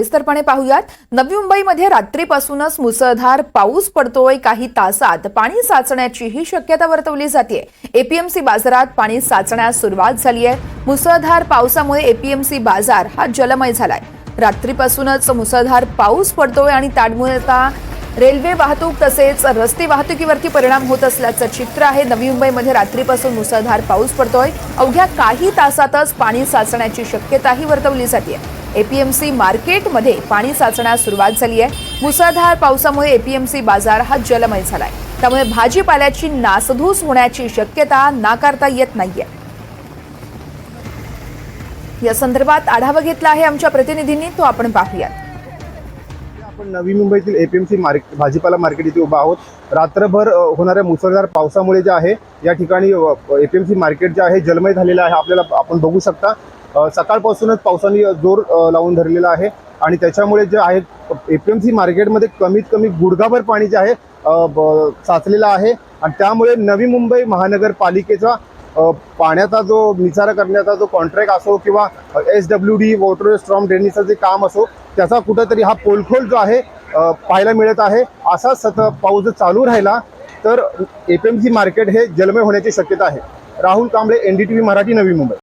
विस्तरपणे पाहूयात. नवी मुंबईमध्ये रात्रीपासूनच मुसळधार पाऊस पडतोय. काही तासात पाणी साचण्याचीही शक्यता वर्तवली जाते. एपीएमसी बाजारात पाणी साचण्यास सुरुवात झाली आहे. मुसळधार पावसामुळे एपीएमसी बाजार हा जलमय झालाय. रात्रीपासूनच मुसळधार पाऊस पडतोय आणि त्यामुळे आता रेल्वे वाहतूक तसेच रस्ते वाहतुकीवरती परिणाम होत असल्याचं चित्र आहे. नवी मुंबईमध्ये रात्रीपासून मुसळधार पाऊस पडतोय. अवघ्या काही तासातच पाणी साचण्याची शक्यताही वर्तवली जाते. एपीएमसी मार्केटमध्ये पाणी साचण्यास सुरुवात झाली आहे. मुसळधार पावसामुळे एपीएमसी बाजार हा जलमय झालाय. त्यामुळे भाजीपाल्याची नासधूस होण्याची शक्यता नाकारता येत नाहीये. या संदर्भात आढावा घेतला आहे आमच्या प्रतिनिधींनी. तो आपण पाहूयात. आपण नवी मुंबईतील एपीएमसी मार्केट भाजीपाला मार्केट इथे उभा आहोत. रात्रभर होणाऱ्या मुसळधार पावसामुळे जे आहे या ठिकाणी एपीएमसी मार्केट जे आहे जलमय झालेलं आहे. आपल्याला आपण बघू शकता सकाळपासूनच पावसाने जोर लावून धरलेला आहे. आणि त्याच्यामुळे जे आहे एपीएमसी मार्केटमध्ये कमीत कमी गुडघाभर पाणी जे आहे ब- साचलेलं आहे. आणि त्यामुळे नवी मुंबई महानगरपालिकेचा पाण्याचा जो निचारा करण्याचा जो कॉन्ट्रॅक्ट असो किंवा S W D water storm ड्रेनेजचं जे काम असो त्याचा कुठंतरी हा पोलखोल जो आहे पाहायला मिळत आहे. असा सत पाऊस जर चालू राहिला तर एपीएमसी मार्केट हे जलमय होण्याची शक्यता आहे. राहुल कांबळे एनडीटीव्ही मराठी नवी मुंबई.